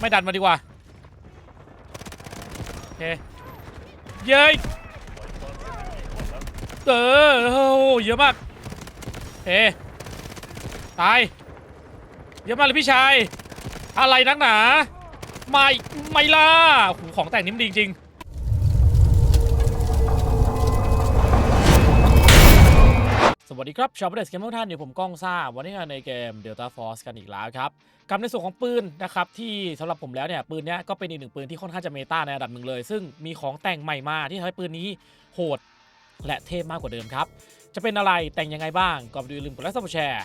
ไม่ดันมาดีกว่า โอเค เย้ยเออโอ้โหเยอะมากเฮ้ตาย เยอะมากเลยพี่ชาย อะไรนักหนา ไม่ ไม่ล่ะโอ้โหของแต่งนี่มันดีจริง วัสดีครับชาวประเดสเกมทุกท่านอยู่ผมก้องซ่า วันนี้ในเกม Delta Force กันอีกแล้วครับกับในส่วนของปืนนะครับที่สำหรับผมแล้วเนี่ยปืนนี้ก็เป็นอีกหนึ่งปืนที่ค่อนข้างจะเมตาในระดับหนึ่งเลย ซึ่งมีของแต่งใหม่มาที่ทำให้ปืนนี้โหดและเทพมากกว่าเดิมครับ จะเป็นอะไรแต่งยังไงบ้างก็อย่าลืมกดไลค์ซับแชร์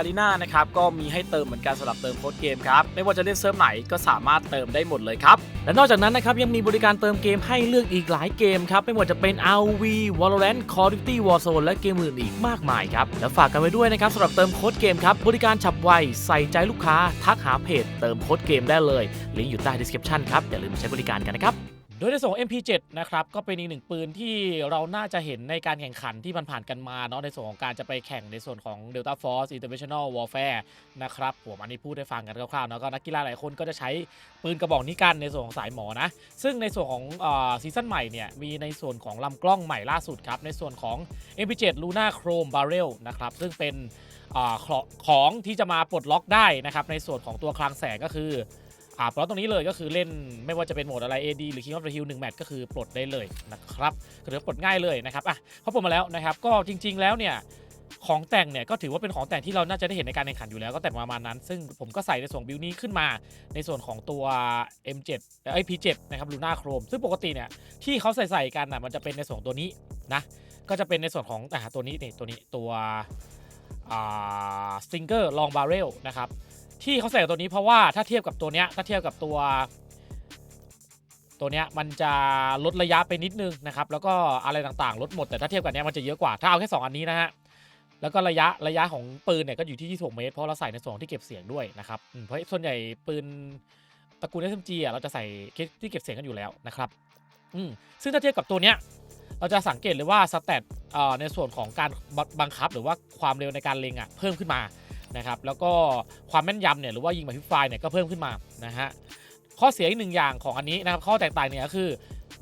ารีน่านะครับก็มีให้เติมเหมือนกันสำหรับเติมโค้ดเกมครับไม่ว่าจะเล่นเซิร์ฟไหนก็สามารถเติมได้หมดเลยครับและนอกจากนั้นนะครับยังมีบริการเติมเกมให้เลือกอีกหลายเกมครับไม่ว่าจะเป็น RV Valorant Call of Duty Warzone และเกมอื่นอีกมากมายครับและฝากกันไว้ด้วยนะครับสำหรับเติมโค้ดเกมครับบริการฉับไวใส่ใจลูกค้าทักหาเพจเติมโค้ดเกมได้เลยลิงก์อยู่ใต้ description ครับอย่าลืมใช้บริการกันนะครับ โดยในส่วนของ MP7 นะครับก็เป็นอีกหนึ่งปืนที่เราน่าจะเห็นในการแข่งขันที่ผ่านๆกันมาเนาะในส่วนของการจะไปแข่งในส่วนของ Delta Force International Warfare นะครับผมอันนี้พูดให้ฟังกันคร่าวๆเนาะก็นักกีฬาหลายคนก็จะใช้ปืนกระบอกนี้กันในส่วนของสายหมอนะ ซึ่งในส่วนของซีซั่นใหม่เนี่ยมีในส่วนของลำกล้องใหม่ล่าสุดครับในส่วนของ MP7 Luna Chrome Barrel นะครับซึ่งเป็นอของที่จะมาปลดล็อกได้นะครับในส่วนของตัวคลังแสงก็คือ อ่าปลดตรงนี้เลยก็คือเล่นไม่ว่าจะเป็นโหมดอะไร AD หรือ King of the Hill 1แมตช์ก็คือปลดได้เลยนะครับก็ถือปลดง่ายเลยนะครับอะเขาปลดมาแล้วนะครับก็จริง ๆแล้วเนี่ยของแต่งเนี่ยก็ถือว่าเป็นของแต่งที่เราน่าจะได้เห็นในการแข่งขันอยู่แล้วก็แต่งประมาณนั้น ซึ่งผมก็ใส่ในส่วนบิวนี้ขึ้นมาในส่วนของตัว M7 เอ้ P7 นะครับ Luna Chrome ซึ่งปกติเนี่ยที่เขาใส่ใส่กันน่ะมันจะเป็นในส่วนของตัวนี้นะก็จะเป็นในส่วนของอ่าตัวนี้นี่ตัวนี้ตัวอ่า Stinger Long Barrel นะครับ ที่เขาใส่ตัวนี้เพราะว่าถ้าเทียบกับตัวเนี้ยถ้าเทียบกับตัว ตัวเนี้ยมันจะลดระยะไปนิดนึงนะครับ แล้วก็อะไรต่างๆ ลดหมดแต่ถ้าเทียบกับเนี้ยมันจะเยอะกว่าถ้าเอาแค่2อันนี้นะฮะแล้วก็ระยะระยะของปืนเนี่ยก็อยู่ที่ 26 เมตร เพราะเราใส่ในส่วนที่เก็บเสียงด้วยนะครับเพราะส่วนใหญ่ปืนตระกูล SMG อะเราจะใส่ที่เก็บเสียงกันอยู่แล้วนะครับอืมซึ่งถ้าเทียบกับตัวเนี้ยเราจะสังเกตเลยว่าสเตตเอ่อในส่วนของการบังบังคับหรือว่าความเร็วในการเล็งอะเพิ่มขึ้นมา นะครับแล้วก็ความแม่นยำเนี่ยหรือว่ายิงแบบพิฟายเนี่ยก็เพิ่มขึ้นมานะฮะข้อเสียอีกหนึ่งอย่างของอันนี้นะครับข้อแตกต่างเนี่ยก็คือ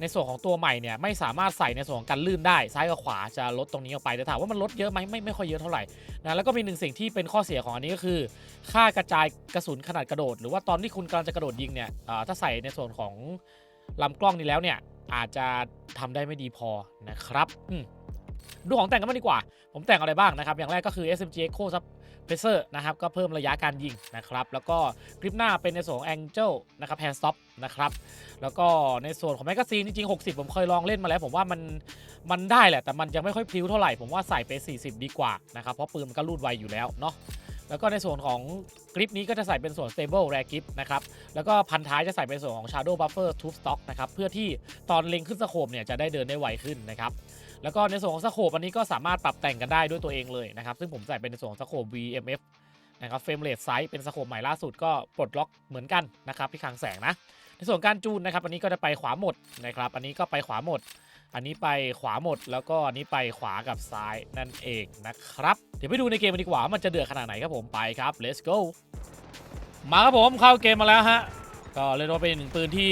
ในส่วนของตัวใหม่เนี่ยไม่สามารถใส่ในส่วนของการลื่นได้ซ้ายกับขวาจะลดตรงนี้ออกไปแต่ถามว่ามันลดเยอะไหมไม่ไม่ค่อยเยอะเท่าไหร่นะแล้วก็มีหนึ่งสิ่งที่เป็นข้อเสียของอันนี้ก็คือ ค่ากระจายกระสุนขนาดกระโดด หรือว่าตอนที่คุณกำลังจะกระโดดยิงเนี่ยถ้าใส่ในส่วนของลำกล้องนี้แล้วเนี่ยอาจจะทำได้ไม่ดีพอนะครับดูของแต่งกันมาดีกว่า ผมแต่งอะไรบ้างนะครับ อย่างแรกก็คือ SMG Echo ซับ เพเซอร์นะครับก็เพิ่มระยะการยิงนะครับแล้วก็กริปหน้าเป็นในส่วนของ Angel นะครับ Hand Stop นะครับแล้วก็ในส่วนของแมกกาซีนจริงๆ 60 ผมเคยลองเล่นมาแล้ว ผมว่ามันมันได้แหละ แต่มันยังไม่ค่อยพลิ้วเท่าไหร่ผมว่าใส่ไป 40 ดีกว่านะครับเพราะปืนมันก็รูดไวอยู่แล้วเนาะแล้วก็ในส่วนของกริปนี้ก็จะใส่เป็นส่วน stable rare grip นะครับ แล้วก็พันท้ายจะใส่เป็นส่วนของ shadow buffer tube stock นะครับ เพื่อที่ตอนเล็งขึ้นสโคปเนี่ยจะได้เดินได้ไวขึ้นนะครับ แล้วก็ในส่วนของสโคปอันนี้ก็สามารถปรับแต่งกันได้ด้วยตัวเองเลยนะครับ ซึ่งผมใส่เป็นในส่วนของสโคป VMF นะครับเฟรมเรทไซส์เป็นสโคปใหม่ล่าสุดก็ปลดล็อกเหมือนกันนะครับที่คลังแสงนะ ในส่วนการจูนนะครับ อันนี้ก็จะไปขวาหมดนะครับ อันนี้ก็ไปขวาหมด อันนี้ไปขวาหมด แล้วก็อันนี้ไปขวากับซ้ายนั่นเองนะครับ เดี๋ยวไปดูในเกมกันดีกว่าว่ามันจะเดือดขนาดไหนครับผมไปครับ let's go มาครับผมเข้าเกมมาแล้วฮะก็เรียกว่าเป็นหนึ่งปืนที่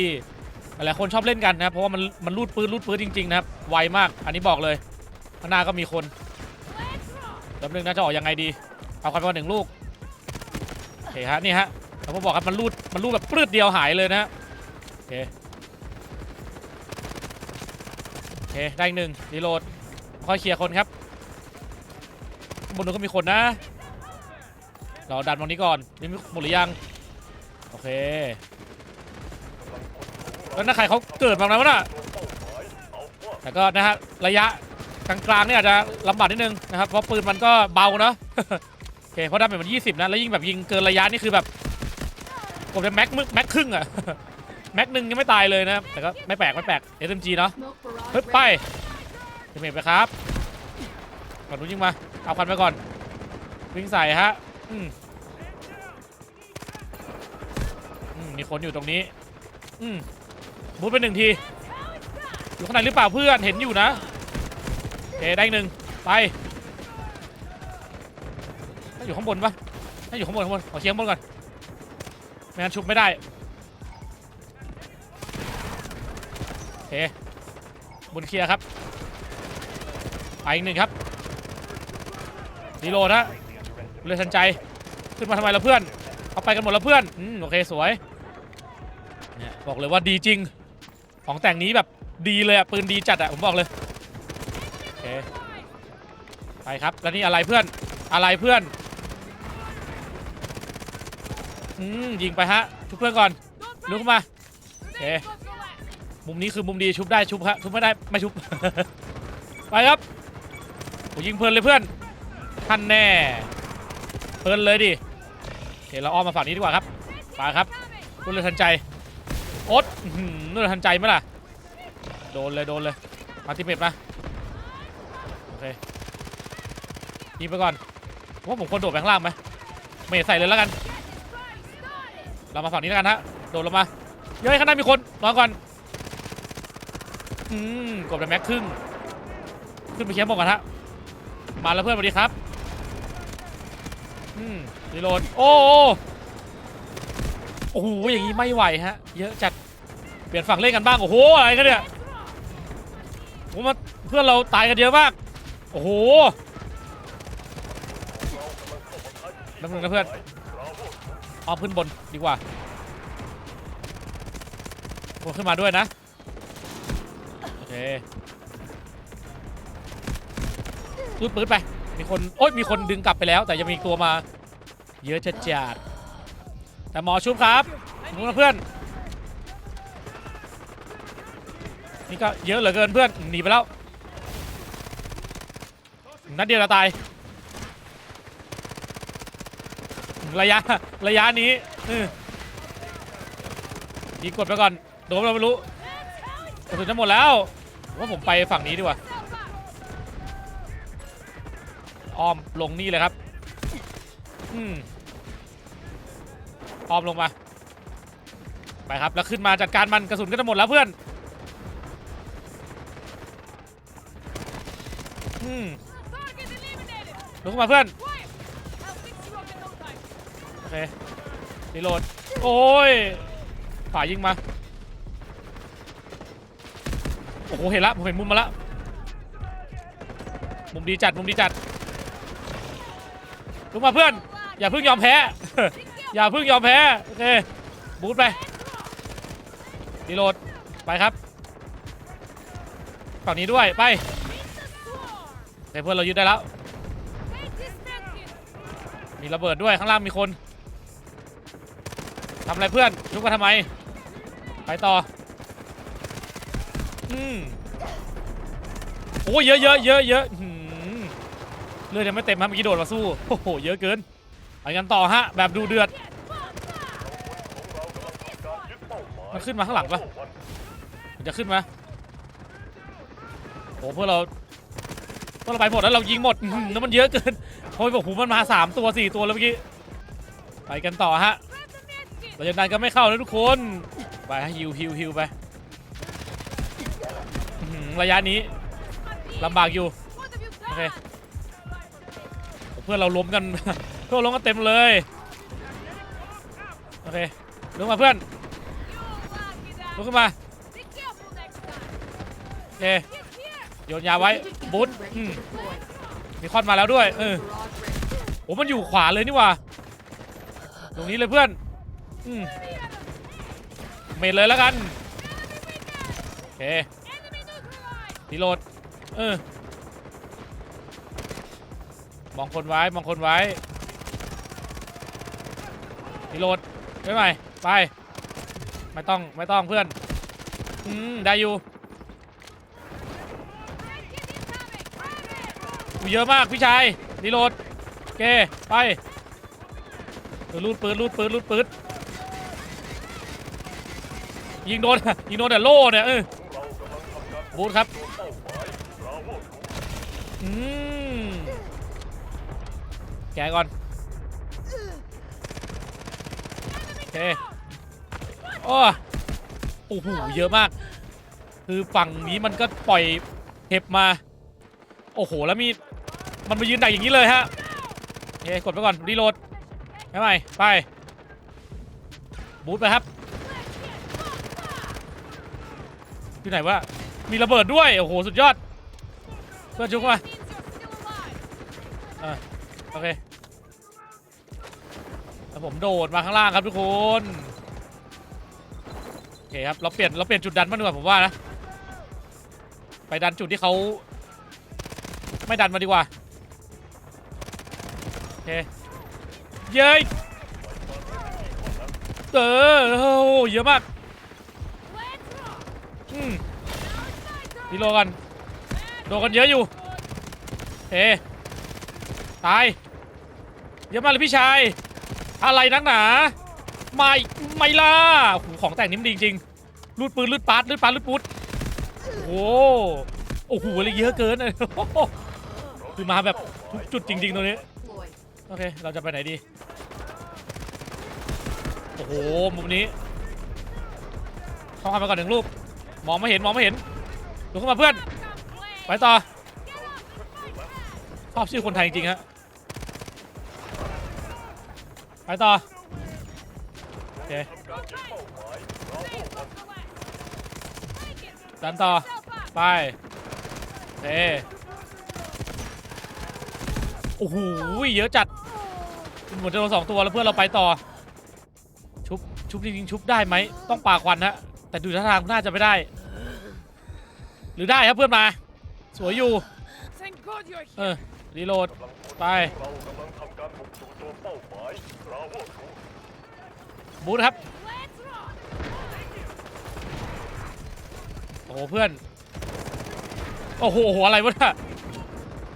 หลายคนชอบเล่นกันนะครับเพราะว่ามันมันรูดปืนรูดปืนจริงๆนะครับไวมากอันนี้บอกเลยข้างหน้าก็มีคนแป๊บนึงนะจะออกยังไงดีเอาคันไปหนึ่งลูกโอเคฮะนี่ฮะแล้วผมบอกครับมันรูดมันรูดแบบปลืดเดียวหายเลยนะฮะโอเคโอเคได้หนึ่งรีโหลดค่อยเคลียร์คนครับบนนู้นก็มีคนนะ เราดันตรงนี้ก่อนนี่หมดหรือยัง โอเค แล้วนักใครเขาเกิดมาแล้วน่ะแต่ก็นะฮะระยะกลางๆเนี่ยอาจจะลำบากนิดนึงนะครับเพราะปืนมันก็เบาเนาะโอเคเพราะดาเมจมัน20นะแล้วยิ่งแบบยิงเกินระยะนี่คือแบบผมจะแม็กมึกแม็กครึ่งอะแม็กหนึ่งยังไม่ตายเลยนะแต่ก็ไม่แปลกไม่แปลก SMG เนาะเฮ้ยไปเดเมจไปครับก่อนนู้นยิงมาเอาควันไปก่อนวิ่งใส่ฮะมอืมมีคนอยู่ตรงนี้ อืม มุดไปหนึ่งทีอยู่ข้างในหรือเปล่าเพื่อนเห็นอยู่นะเคได้หนึ่งไปน่าอยู่ข้างบนปะน่าอยู่ข้างบนข้างบนขอเคลียร์ข้างบนก่อนไม่งั้นชุบไม่ได้เคบนเคลียร์ครับไปอีกหนึ่งครับรีโลดฮะเรือทันใจขึ้นมาทำไมล่ะเพื่อนเอาไปกันหมดแล้วเพื่อนอืมโอเคสวยเนี่ยบอกเลยว่าดีจริง ของแต่งนี้แบบดีเลยอะปืนดีจัดอะผมบอกเลยโอเคไปครับแล้วนี่อะไรเพื่อนอะไรเพื่อนอืมยิงไปฮะชุบเพื่อนก่อนลุกมาโอเคมุมนี้คือมุมดีชุบได้ชุบฮะชุบไม่ได้ไม่ชุบ ไปครับโอ้ยิงเพลินเลยเพื่อนท่านแน่เพลินเลยดิโอเคเราอ้อมมาฝั่งนี้ดีกว่าครับไปครับรุ่นเลยทันใจโอ๊ต อื้อหือรุ่นเลยทันใจไหมล่ะ โดนเลยโดนเลย มาที่เม็ดมาโอเคยิงไปก่อนว่าผมควรโดดไปข้างล่างไหมเมทใส่เลยแล้วกัน เรามาฝั่งนี้แล้วกันฮะ โดดลงมา เย้ยข้างหน้ามีคนรอก่อน อืมกดไปแม็กครึ่ง ขึ้นไปเคียร์บอกกันฮะ มาแล้วเพื่อนสวัสดีครับ อืมรีโหลด โอ้โอ้โหอย่างนี้ไม่ไหวฮะ เยอะจัด เปลี่ยนฝั่งเล่นกันบ้างโอ้โหอะไรกันเนี่ยผมมาเพื่อนเราตายกันเยอะมากโอ้โหแป๊บนึงนะเพื่อนเอาขึ้นบนดีกว่าบนขึ้นมาด้วยนะโอเคปืดปืดไปมีคนโอ๊ยมีคนดึงกลับไปแล้ว แต่ยังมีตัวมา เยอะจัดจัดแต่หมอชุบครับนู้นนะเพื่อน นี่ก็เยอะเหลือเกินเพื่อนหนีไปแล้วนัดเดียวเราตาย ระยะระยะนี้เออยิงกดไปก่อนโดนเราไม่รู้กระสุนจะหมดแล้วว่าผมไปฝั่งนี้ดีกว่าอ้อมลงนี่เลยครับอืมอ้อมลงมาไปครับแล้วขึ้นมาจัดการมันกระสุนก็จะหมดแล้วเพื่อน อืมลงขึ้นมาเพื่อน โอเครีโหลด โอ้ยฝ่ายยิงมา โอ้โห เห็นละ ผมเห็นมุมมาละ มุมดีจัด มุมดีจัดลุกมาเพื่อน อย่าเพิ่งยอมแพ้ อย่าเพิ่งยอมแพ้ โอเค บูทไปรีโหลด ไปครับ ฝั่งนี้ด้วย ไปโอ เคเพื่อนเรายึดได้แล้ว มีระเบิดด้วยข้างล่างมีคนทำอะไรเพื่อนลุกมาทำไม ไปต่อ อืมโอ้ยเยอะเยอะเยอะเยอะหืมเลือดยังไม่เต็มฮะเมื่อกี้โดดมาสู้ โอ้โห เยอะเกินไปกันต่อฮะ แบบดูเดือด มันขึ้นมาข้างหลังปะมันจะขึ้นมาโอ้เพื่อเรา เพื่อเราไปหมดแล้วเรายิงหมดอื้อหือแล้วมันเยอะเกินโอ้ยบอกหูมันมาสามตัวสี่ตัวแล้วเมื่อกี้ไปกันต่อฮะเราจะดันก็ไม่เข้าแล้วทุกคนไปฮะฮิวฮิวฮิวไปอื้อหือระยะนี้ลำบากอยู่ โอเค เพื่อนเราล้มกัน เพื่อนเราล้มกันเต็มเลยโอเคลุกมาเพื่อนลุกขึ้นมาโอเค โยนยาไว้บูทมีคอนมาแล้วด้วยเออโอ้มันอยู่ขวาเลยนี่ว่าตรงนี้เลยเพื่อนอืมเมดเลยแล้วกันโอเครีโหลดเออมองคนไว้มองคนไว้รีโหลดไปใหม่ไป ไม่ต้องไม่ต้องเพื่อนอืมได้อยู่ เยอะมากพี่ชายรีโหลดโอเคไปเออลูดปืนลูดปืนลูดปืนยิงโดนยิงโดนแต่โล่เนี่ยเออบูทครับอืมแกก่อนโอเคโอ้โอ้โหเยอะมาก คือฝั่งนี้มันก็ปล่อยเห็บมา โอ้โห แล้วมี มันมายืนดักอย่างนี้เลยฮะโอเคกดไปก่อนรีโหลดไม่ไหมไป บูทไปครับที่ไหนวะมีระเบิดด้วย โอ้โห สุดยอด เพื่อนชุกมาอะโอเคแล้วผมโดดมาข้างล่างครับทุกคนโอเคครับเราเปลี่ยนเราเปลี่ยนจุดดันมางดีกว่าผมว่านะ ไปดันจุดที่เขาไม่ดันมาดีกว่า เคเย้ยเออโอ้โหเยอะมากอืมดีโลกันโดนกันเยอะอยู่เฮ้ตายเยอะมากเลยพี่ชาย อะไรนักหนา ไม่ไม่ล่ะโอ้โหของแต่งนี่มันดีจริงลูดปืนลูดปัดลูดปัดลูดปุ๊ดโอ้โหโอ้โหอะไรเยอะเกินเลยคือมาแบบทุกจุดจริง ๆ ตรงนี้ โอเค เราจะไปไหนดี โอ้โห มุมนี้ต้องทำไปก่อนหนึ่งลูก มองไม่เห็น มองไม่เห็นลุกขึ้นมาเพื่อน ไปต่อ ชอบชื่อคนไทยจริงฮะ ไปต่อ โอเค ดันต่อ ไปเอโอ้โห เยอะจัด เหมือนจะโดนสองตัวแล้วเพื่อนเราไปต่อ ชุบชุบจริงๆชุบได้ไหมต้องปาควันฮะแต่ดูท่าทางน่าจะไม่ได้ หรือได้ครับเพื่อนมา สวยอยู่ Thank God you're เอ here. อรีโหลดไปเรากำลังทำการบุกสู่ตัวเป้าหมายบราโวทูบูทครับ Let's rock. โอ้โหเพื่อนโอ้โหโอ้โหอะไรวะเนี่ย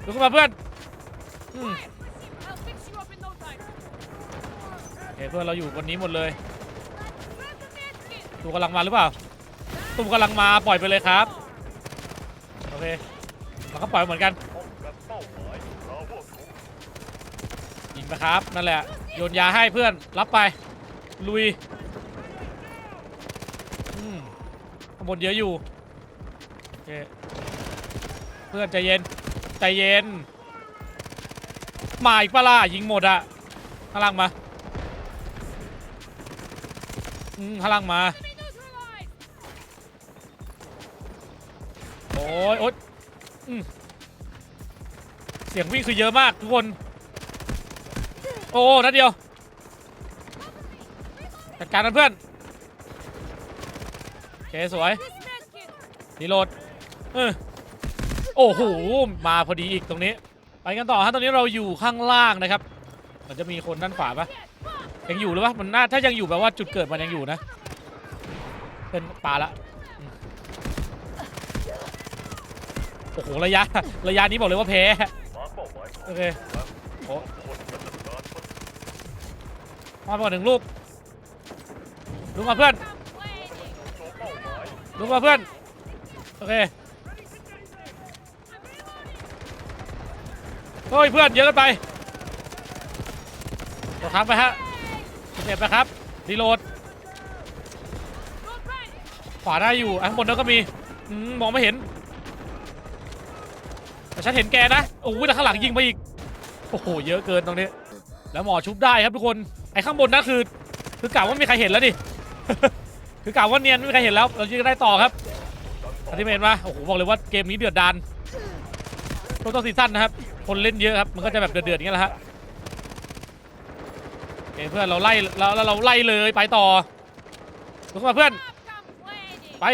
ลุกขึ้นมาเพื่อน เคเพื่อนเราอยู่บนนี้หมดเลยตูกำลังมาหรือเปล่าตูกำลังมาปล่อยไปเลยครับโอเคเราก็ปล่อยเหมือนกันป้องกันเป้าหมายบราโวทูยิงไปครับนั่นแหละโยนยาให้เพื่อนรับไปลุยข้างบนเยอะอยู่โอเคเพื่อนใจเย็นใจเย็นมาอีกปะล่ะยิงหมดอะข้างล่างมา อืมข้างล่างมา โอ้ยโอ๊ยอืมเสียงวิ่งคือเยอะมากทุกคน โอ้นัดเดียว จัดการกันเพื่อนโอเคสวยรีโหลดเออโอ้โห มาพอดีอีกตรงนี้ ไปกันต่อฮะ ตอนนี้เราอยู่ข้างล่างนะครับ มันจะมีคนด้านขวาปะ ยังอยู่หรือวะมันน่าถ้ายังอยู่แปลว่าจุดเกิดมันยังอยู่นะเป็นปลาละโอ้โหระยะระยะนี้บอกเลยว่าแพ้โอเคโอ้มาไปก่อนหนึ่งลูกลุกมาเพื่อนตัวเป้าหมายลุกมาเพื่อนโอเคเฮ้ยเพื่อนเยอะเกันไปตัวทางไปฮะ เก็บไปครับรีโหลด ขวาได้อยู่อะข้างบนนั้นก็มีอืมมองไม่เห็น แต่ฉันเห็นแกนะ โอ้ยแต่ข้างหลังยิงไปอีก โอ้โห เยอะเกินตรงนี้ แล้วหมอชุบได้ครับทุกคน ไอ้ข้างบนนั่นคือ คือกล่าวว่าไม่มีใครเห็นแล้วดิ คือกล่าวว่าเนียนไม่มีใครเห็นแล้ว เราจะได้ต่อครับอันที่เห็นปะโอ้โห บอกเลยว่าเกมนี้เดือดดานโต้นซีซั่นนะครับ คนเล่นเยอะครับ มันก็จะแบบเดือดๆอย่างเงี้ยแหละฮะ เพื่อนเราไล่เราเราเราไล่เลยไปต่อลุกมาเพื่อน ไป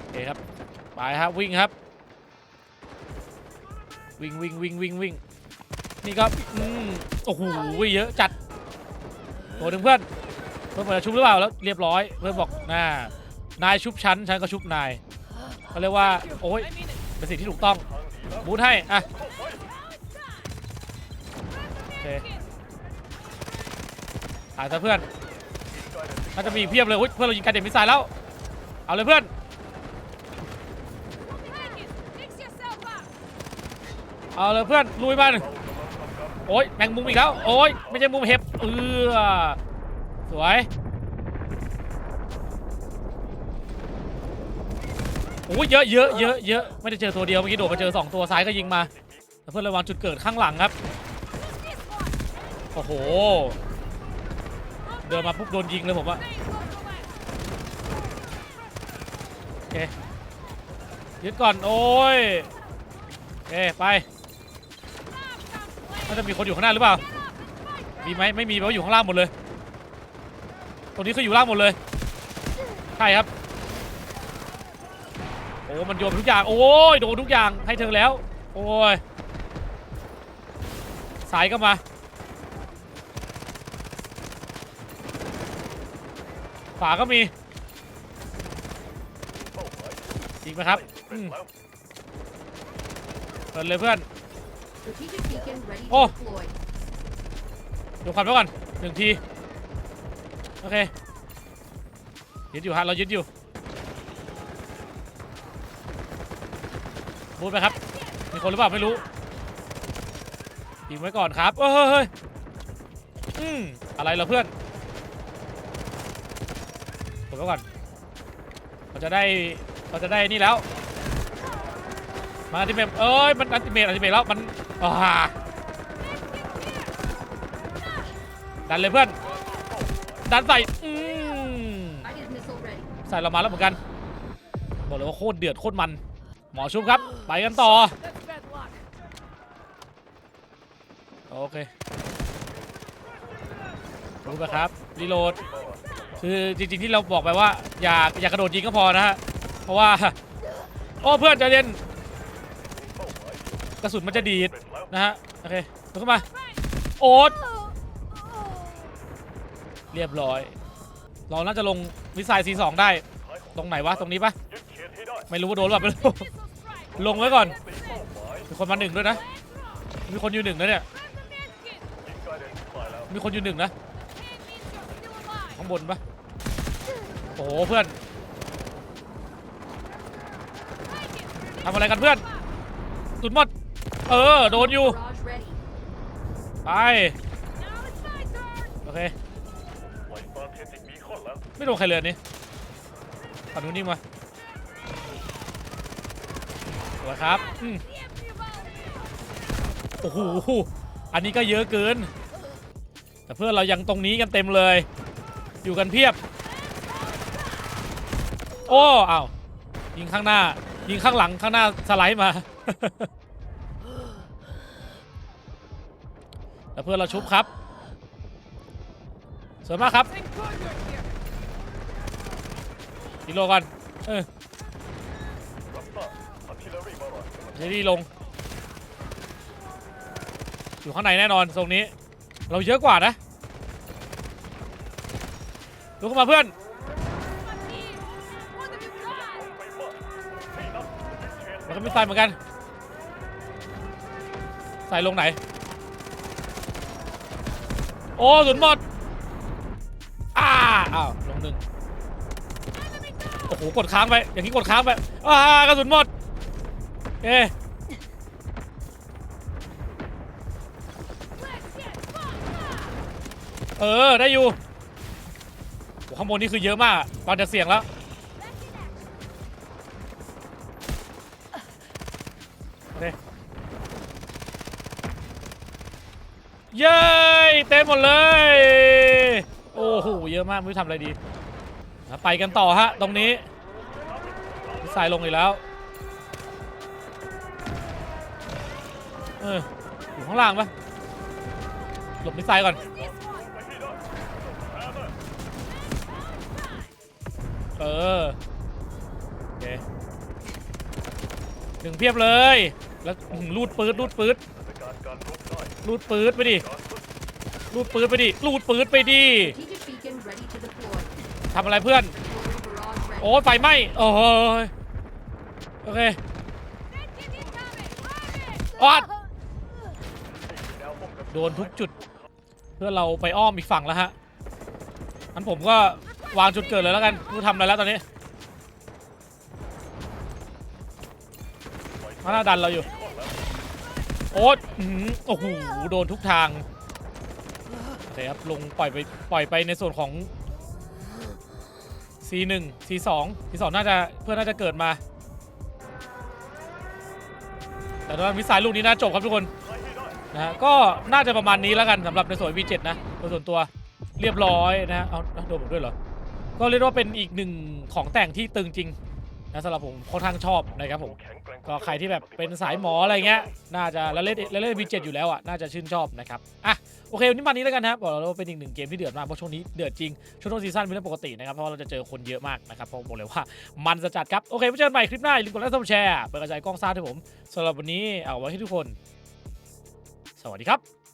โอเคครับไปครับวิ่งครับ วิ่งวิ่งวิ่งวิ่งวิ่งนี่ก็อืมโอ้โหเยอะจัดโหถึงเพื่อนเพื่อนจะชุบหรือเปล่าแล้วเรียบร้อยเพื่อนบอกน่านายชุบฉันฉันก็ชุบนายเขาเรียกว่าโอ้ยเป็นสิ่งที่ถูกต้องบูทให้อะ ถ่ายซะเพื่อนน่าจะมีเพียบเลยเพื่อนเรายิงการเด็ดมิสไซล์แล้ว เอาเลยเพื่อนเอาเลยเพื่อนลุยมันโอ้ยแมงมุมอีกแล้วโอ้ยไม่ใช่มุมเห็บเออสวยโอ้ยเยอะเยอะเยอะเยอะไม่ได้เจอตัวเดียวเมื่อกี้โดดมาเจอสองตัวซ้ายก็ยิงมาเพื่อนระวังจุดเกิดข้างหลังครับโอ้โห เดินมาปุ๊บโดนยิงเลยผมอะ Stay close to left! โอเคยึดก่อนโอ้ยโอเคไปน่าจะมีคนอยู่ข้างหน้าหรือเปล่ามีไหมไม่มีเพราะอยู่ข้างล่างหมดเลยตรงนี้คืออยู่ล่างหมดเลยใช่ครับโอ้มันโยนทุกอย่างโอ้ยโดนทุกอย่างให้เธอแล้ว โอ้ยสายก็มา ฝาก็มีเป้าหมายจริงไหมครับเป็อืนมแล้วเปิดเลยเพื่อน Strategic beacon ready to Oh. deploy. ดูควันไว้ก่อนหนึ่งทีโอเคยึดอยู่ฮะเรายึดอยู่พูดไปครับ มีคนหรือเปล่าไม่รู้ยิงไว้ก่อนครับเอ้ยเฮ้ยเฮ้ยอืมอะไรเหรอเพื่อนก ดไว้ก่อนเราจะได้เราจะได้นี่แล้ว มาอัติเมตเอ้ยมันอัติเมตอัติเมตแล้วมันอ่าดันเลยเพื่อน ดันใส่อืมใส่เรามาแล้วเหมือนกัน บอกเลยว่าโคตรเดือดโคตรมัน หมอชุบครับ ไปกันต่อ โอเครู้ไหครับรีโหลด คือจริงๆที่เราบอกไปว่าอย่าอย่ากระโดดยิงก็พอนะฮะเพราะว่า โอ้เพื่อนใจเย็นเป้าหมายกระสุนมันจะดีดนะฮะโอเคลุกขึ้นมาโอ๊ตเรียบร้อย เราน่าจะลงมิสไซล์ C2 ได้ ตรงไหนวะตรงนี้ปะไม่รู้ว่าโดนหรือเปล่าไม่รู้ลงไว้ก่อนมีคนมาหนึ่งด้วยนะ มีคนอยู่หนึ่งนะเนี่ยมีคนอยู่หนึ่งนะ ข้างบนปะโอ้โหเพื่อนทำอะไรกันเพื่อนสุดหมด เออ โดนอยู่ ไป โอเค ไม่โดนใครเลยนี่ฝั่งนู้นนี่มาสวยครับอืม The empty about! โอ้โห อันนี้ก็เยอะเกิน แต่เพื่อนเรายังตรงนี้กันเต็มเลย อยู่กันเพียบ โอ้อ้าวยิงข้างหน้า ยิงข้างหลังข้างหน้าสไลด์มา แต่เพื่อนเราชุบครับ สวยมากครับ Thank God you're here! ดีโลก่อนเออรับทราบอาร์ติเลอรี่มาหน่อยเจดีลง อยู่ข้างในแน่นอนตรงนี้ เราเยอะกว่านะ ลุกขึ้นมาเพื่อน My team! What have you done? ไปมากนี่นะยึดเขตแล้วก็มีใส่เหมือนกัน ใส่ลงไหน โอ้สุนหมด อ้าอ้าวลงหนึ่งโอ้โหกดค้างไป อย่างนี้กดค้างไปอ้ากระสุนหมด เอ๊เออ ได้อยู่ ข้างบนนี่คือเยอะมากตอนจะเสี่ยงแล้วโอเคเย้เต็มหมดเลย โอ้โหเยอะมากไม่รู้ทำอะไรดีไปกันต่อฮะ ตรงนี้มิสไซล์ลงอีกแล้วเอออยู่ข้างล่างปะหลบมิสไซล์ก่อน เออโอเคหนึ่งเพียบเลย แล้วอื้อหือรูดปืดรูดปืดในการการรบได้รูดปืดไปดิการฝึกรูดปืดไปดิรูดปืดไปดิ Strategic beacon ready to deploy. ทำอะไรเพื่อน Deploying barrage ready. โอ้ยไฟไหม้โอ้ยโอเคออดโดนทุกจุด เพื่อเราไปอ้อมอีกฝั่งแล้วฮะงั้นผมก็ วางจุดเกิดเลยแล้วกันกูทำอะไรแล้วตอนนี้มันน่าดันเราอยู่ โอ๊ตโอ้โหโดนทุกทางโอเคครับลงปล่อยไปปล่อยไปในส่วนของ C1 C2 C2 น่าจะเพื่อนน่าจะเกิดมา แต่ว่ามิสไซล์ลูกนี้น่าจบครับทุกคนนะฮะก็น่าจะประมาณนี้แล้วกันสำหรับในส่วน V7 นะโดยส่วนตัวเรียบร้อยนะฮะเอาโดนผมด้วยเหรอ ก็เรียกว่าเป็นอีกหนึ่งของแต่งที่ตึงจริงนะสำหรับผมค่อนข้างชอบนะครับผมก็ใครที่แบบเป็นสายหมออะไรเงี้ยน่าจะแล้วเล่นแล้วเล่น V7 อยู่แล้วอะน่าจะชื่นชอบนะครับอะโอเควันนี้มานี้แล้วกันนะครับบอกเลยว่าเป็นอีกหนึ่งเกมที่เดือดมากเพราะช่วงนี้เดือดจริงช่วงต้นซีซั่นเป็นเรื่องปกตินะครับเพราะเราจะเจอคนเยอะมากนะครับเพราะบอกเลยว่ามันจะจัดครับโอเคไว้เจอกันใหม่คลิปหน้าอย่าลืมกดไลค์กดแชร์เปิดกระจายกล้องซ่าด้วยผมสำหรับวันนี้เอาไว้ให้ทุกคน สวัสดีครับ